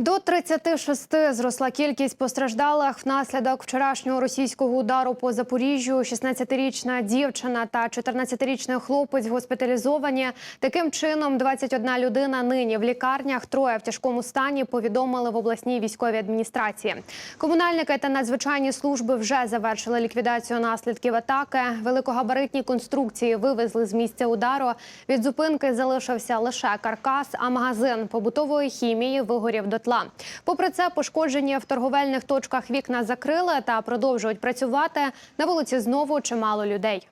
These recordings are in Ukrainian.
До 36 зросла кількість постраждалих внаслідок вчорашнього російського удару по Запоріжжю. 16-річна дівчина та 14-річний хлопець госпіталізовані. Таким чином, 21 людина нині в лікарнях, троє в тяжкому стані. Повідомили в обласній військовій адміністрації. Комунальники та надзвичайні служби вже завершили ліквідацію наслідків атаки. Великогабаритні конструкції вивезли з місця удару. Від зупинки залишився лише каркас, а магазин побутової хімії вигорів дотла. Попри це, пошкоджені в торговельних точках вікна закрили та продовжують працювати. На вулиці знову чимало людей.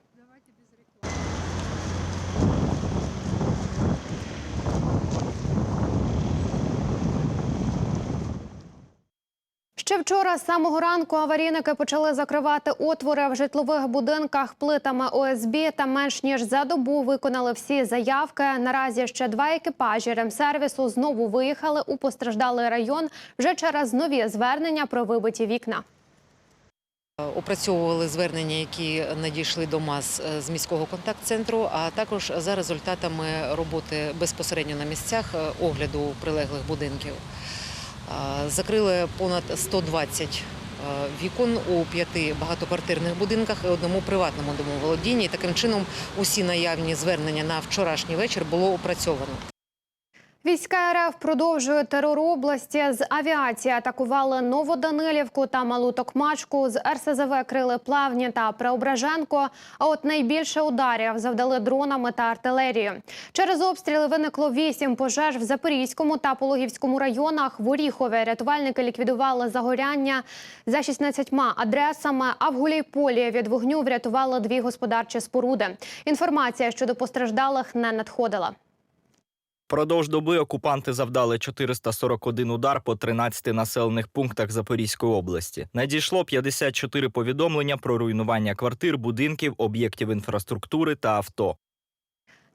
Ще вчора з самого ранку аварійники почали закривати отвори в житлових будинках плитами ОСБ та менш ніж за добу виконали всі заявки. Наразі ще два екіпажі ремсервісу знову виїхали у постраждалий район вже через нові звернення про вибиті вікна. Опрацьовували звернення, які надійшли до МАЗ е, з міського контакт-центру, а також за результатами роботи безпосередньо на місцях е, огляду прилеглих будинків. Закрили понад 120 е, вікон у п'яти багатоквартирних будинках і одному приватному домоволодінні. Таким чином усі наявні звернення на вчорашній вечір було опрацьовано. Війська РФ продовжують терор області. З авіації атакували Новоданилівку та Малу Токмачку. З РСЗВ крили Плавні та Преображенко. А от найбільше ударів завдали дронами та артилерією. Через обстріли виникло вісім пожеж в Запорізькому та Пологівському районах. В Оріхові рятувальники ліквідували загоряння за 16 адресами. А в Гуляйполі від вогню врятували дві господарчі споруди. Інформація щодо постраждалих не надходила. Продовж доби окупанти завдали 441 удар по 13 населених пунктах Запорізької області. Надійшло 54 повідомлення про руйнування квартир, будинків, об'єктів інфраструктури та авто.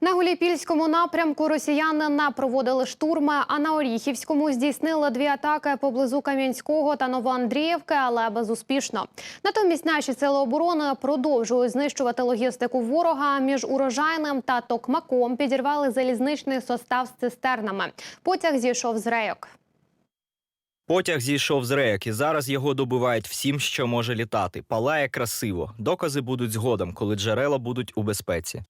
На Гуліпільському напрямку росіяни не проводили штурми, а на Оріхівському здійснили дві атаки поблизу Кам'янського та Новоандріївки, але безуспішно. Натомість наші сили оборони продовжують знищувати логістику ворога. Між урожайним та токмаком підірвали залізничний состав з цистернами. Потяг зійшов з рейок. Потяг зійшов з рейок, і зараз його добивають всім, що може літати. Палає красиво. Докази будуть згодом, коли джерела будуть у безпеці.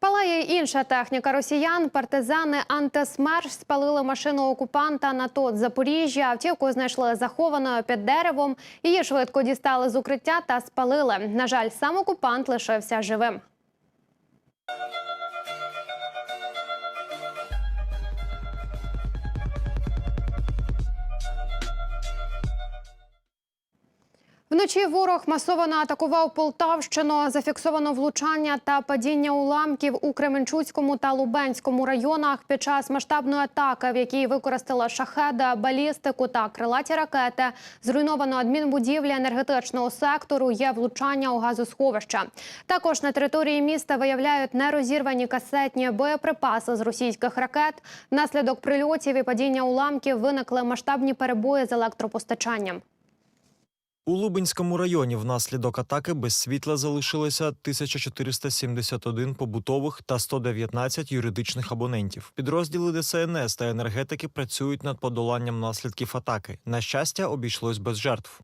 Палає інша техніка росіян. Партизани антисмерш спалили машину окупанта на ТОТ Запоріжжя. Автівку знайшли захованою під деревом. Її швидко дістали з укриття та спалили. На жаль, сам окупант лишився живим. Вночі ворог масово атакував Полтавщину. Зафіксовано влучання та падіння уламків у Кременчуцькому та Лубенському районах під час масштабної атаки, в якій використала шахеда, балістику та крилаті ракети. Зруйновано адмінбудівлі енергетичного сектору. Є влучання у газосховища. Також на території міста виявляють нерозірвані касетні боєприпаси з російських ракет. Внаслідок прильотів і падіння уламків виникли масштабні перебої з електропостачанням. У Лубенському районі внаслідок атаки без світла залишилося 1471 побутових та 119 юридичних абонентів. Підрозділи ДСНС та енергетики працюють над подоланням наслідків атаки. На щастя, обійшлось без жертв.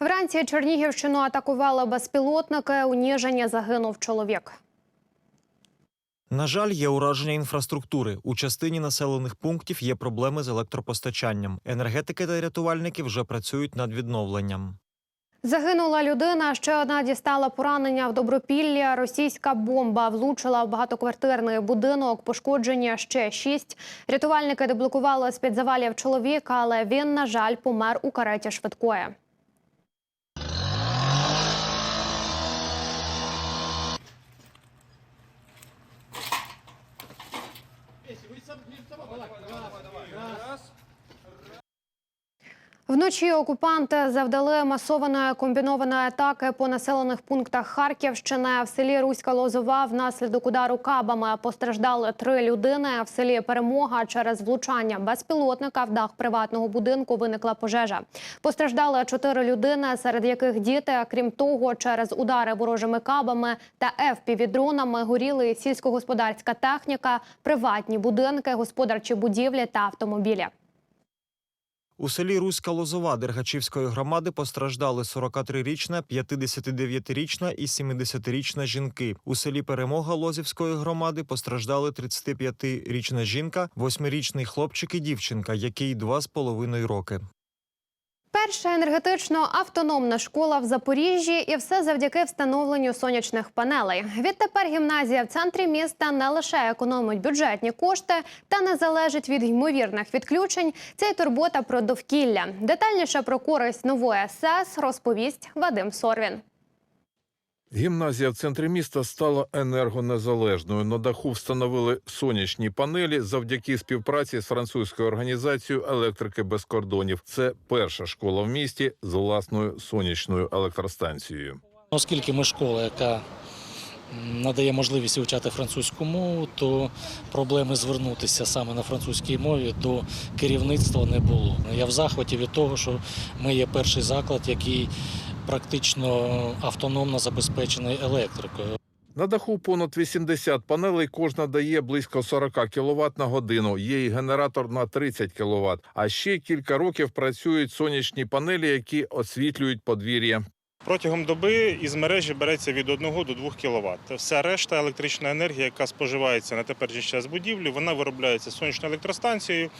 Вранці Чернігівщину атакували безпілотники. У Ніжині загинув чоловік. На жаль, є ураження інфраструктури. У частині населених пунктів є проблеми з електропостачанням. Енергетики та рятувальники вже працюють над відновленням. Загинула людина. Ще одна дістала поранення в Добропіллі. Російська бомба влучила в багатоквартирний будинок. Пошкодження ще шість. Рятувальники деблокували з-під завалів чоловіка, але він, на жаль, помер у кареті швидкої. Вночі окупанти завдали масованої комбінованої атаки по населених пунктах Харківщини. В селі Руська Лозова внаслідок удару кабами постраждали три людини. В селі Перемога через влучання безпілотника в дах приватного будинку виникла пожежа. Постраждали чотири людини, серед яких діти. Крім того, через удари ворожими кабами та ФПВ-дронами горіли сільськогосподарська техніка, приватні будинки, господарчі будівлі та автомобілі. У селі Руська Лозова Дергачівської громади постраждали 43-річна, 59-річна і 70-річна жінки. У селі Перемога Лозівської громади постраждали 35-річна жінка, 8-річний хлопчик і дівчинка, який два з половиною роки. Перша енергетично автономна школа в Запоріжжі, і все завдяки встановленню сонячних панелей. Відтепер гімназія в центрі міста не лише економить бюджетні кошти та не залежить від ймовірних відключень. Це й турбота про довкілля. Детальніше про користь нової СЕС розповість Вадим Сорвін. Гімназія в центрі міста стала енергонезалежною. На даху встановили сонячні панелі завдяки співпраці з французькою організацією електрики без кордонів. Це перша школа в місті з власною сонячною електростанцією. Оскільки ми школа, яка надає можливість вивчати французьку мову, то проблеми звернутися саме на французькій мові до керівництва не було. Я в захваті від того, що ми є перший заклад, який практично автономно забезпечений електрикою. На даху понад 80 панелей, кожна дає близько 40 кВт на годину. Є і генератор на 30 кВт. А ще кілька років працюють сонячні панелі, які освітлюють подвір'я. Протягом доби із мережі береться від 1 до 2 кВт. Вся решта електричної енергії, яка споживається на теперішній час будівлі, вона виробляється сонячною електростанцією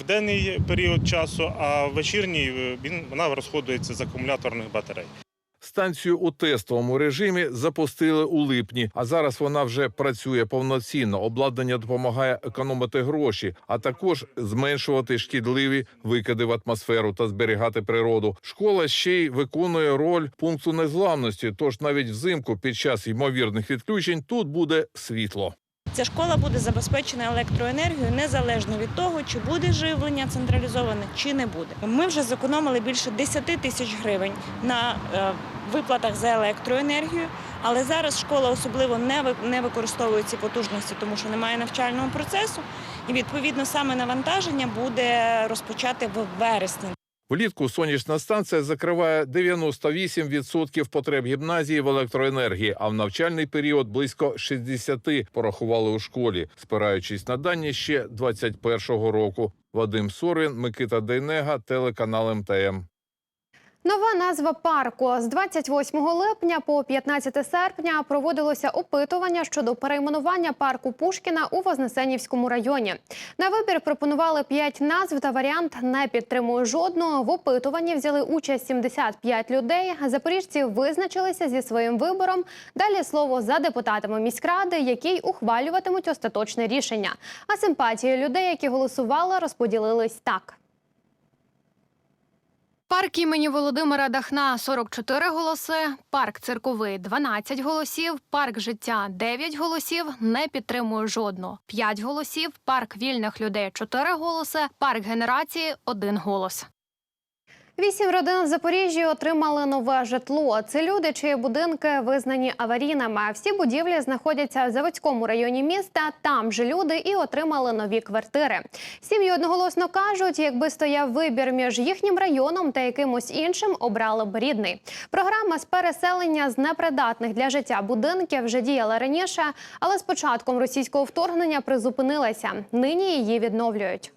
в денний період часу, а в вечірній е, вона розходується з акумуляторних батарей. Станцію у тестовому режимі запустили у липні, а зараз вона вже працює повноцінно. Обладнання допомагає економити гроші, а також зменшувати шкідливі викиди в атмосферу та зберігати природу. Школа ще й виконує роль пункту незламності. Тож навіть взимку під час ймовірних відключень тут буде світло. Ця школа буде забезпечена електроенергією незалежно від того, чи буде живлення централізоване, чи не буде. Ми вже зекономили більше 10 тисяч гривень на е, виплатах за електроенергію, але зараз школа особливо не ви- не використовує ці потужності, тому що немає навчального процесу, і відповідно саме навантаження буде розпочати в вересні. Влітку сонячна станція закриває 98% потреб гімназії в електроенергії, а в навчальний період близько 60 порахували у школі, спираючись на дані ще 21-го року. Вадим Сорин, Микита Дейнега, телеканал МТМ. Нова назва парку з 28 липня по 15 серпня проводилося опитування щодо перейменування парку Пушкіна у Вознесенівському районі. На вибір пропонували 5 назв та варіант не підтримую жодного. В опитуванні взяли участь 75 людей. Запоріжці визначилися зі своїм вибором. Далі слово за депутатами міськради, які ухвалюватимуть остаточне рішення. А симпатії людей, які голосували, розподілились так. Парк імені Володимира Дахна 44 голоси, парк цирковий 12 голосів, парк життя 9 голосів, не підтримую жодного 5 голосів, парк вільних людей 4 голоси, парк генерації 1 голос. Вісім родин в Запоріжжі отримали нове житло. Це люди, чиї будинки визнані аварійними. Всі будівлі знаходяться в Заводському районі міста. Там же люди і отримали нові квартири. Сім'ї одноголосно кажуть, якби стояв вибір між їхнім районом та якимось іншим, обрали б рідний. Програма з переселення з непридатних для життя будинків вже діяла раніше, але з початком російського вторгнення призупинилася. Нині її відновлюють.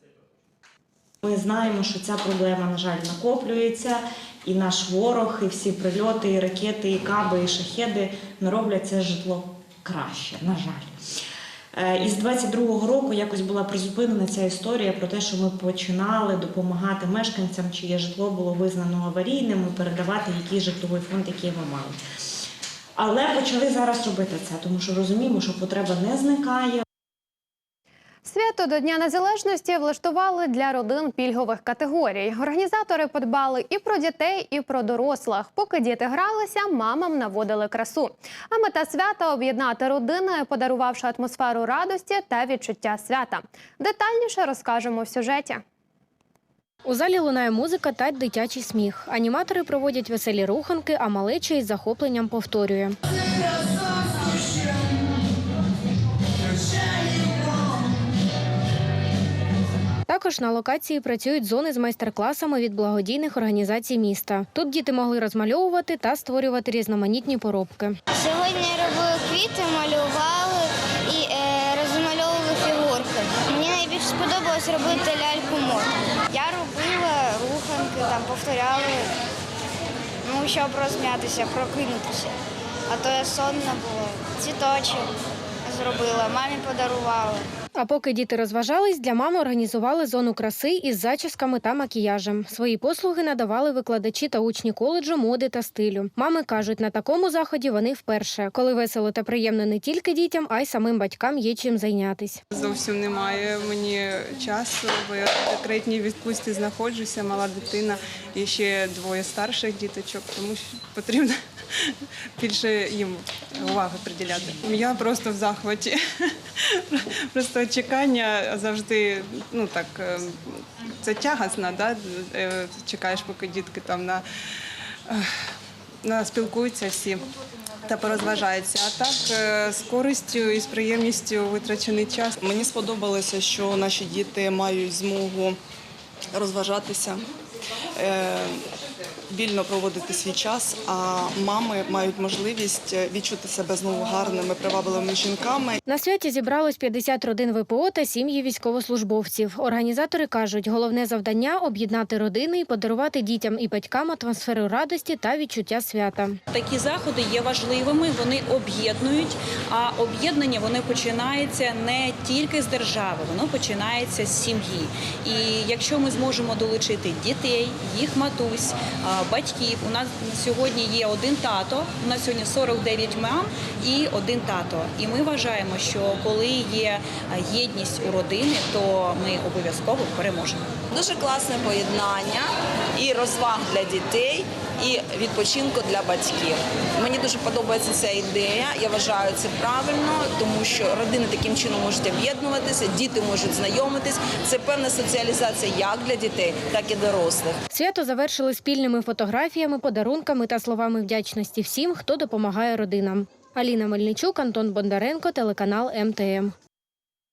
Ми знаємо, що ця проблема, на жаль, накоплюється, і наш ворог, і всі прильоти, і ракети, і каби, і шахеди не роблять це житло краще, на жаль. І з 22-го року якось була призупинена ця історія про те, що ми починали допомагати мешканцям, чиє житло було визнано аварійним, і передавати який житловий фонд, який ми мали. Але почали зараз робити це, тому що розуміємо, що потреба не зникає. Свято до Дня Незалежності влаштували для родин пільгових категорій. Організатори подбали і про дітей, і про дорослих. Поки діти гралися, мамам наводили красу. А мета свята об'єднати родини, подарувавши атмосферу радості та відчуття свята. Детальніше розкажемо в сюжеті. У залі лунає музика та дитячий сміх. Аніматори проводять веселі руханки, а малеча із захопленням повторює. Також на локації працюють зони з майстер-класами від благодійних організацій міста. Тут діти могли розмальовувати та створювати різноманітні поробки. Сьогодні робили квіти, малювали і е, розмальовували фігурки. Мені найбільше сподобалось робити ляльку мод. Я робила руханки, там повторяли, ну, щоб розм'ятися, прокинутися. А то я сонна була. Цвіточок зробила, мамі подарувала. А поки діти розважались, для мами організували зону краси із зачісками та макіяжем. Свої послуги надавали викладачі та учні коледжу моди та стилю. Мами кажуть, на такому заході вони вперше, коли весело та приємно не тільки дітям, а й самим батькам є чим зайнятись. Зовсім немає мені часу, бо я в декретній відпустці знаходжуся, мала дитина і ще двоє старших діточок, тому що потрібно більше їм уваги приділяти. Я просто в захваті. Просто чекання завжди, ну так, е, це тягасно, да? е, чекаєш, поки дітки там на, е, на спілкуються всі та порозважаються. А так з користю і з приємністю витрачений час. Мені сподобалося, що наші діти мають змогу розважатися, вільно проводити свій час, а мами мають можливість відчути себе знову гарними, привабливими жінками. На святі зібралось 50 родин ВПО та сім'ї військовослужбовців. Організатори кажуть, головне завдання об'єднати родини і подарувати дітям і батькам атмосферу радості та відчуття свята. Такі заходи є важливими, вони об'єднують, а об'єднання вони починається не тільки з держави, воно починається з сім'ї. І якщо ми зможемо долучити дітей, їх матусь, батьків, у нас сьогодні є один тато, у нас сьогодні 49 мам і один тато. І ми вважаємо, що коли є єдність у родини, то ми обов'язково переможемо. Дуже класне поєднання і розваг для дітей, і відпочинку для батьків. Мені дуже подобається ця ідея. Я вважаю це правильно, тому що родини таким чином можуть об'єднуватися, діти можуть знайомитись. Це певна соціалізація як для дітей, так і дорослих. Свято завершили спільними фотографіями, подарунками та словами вдячності всім, хто допомагає родинам. Аліна Мельничук, Антон Бондаренко, телеканал МТМ.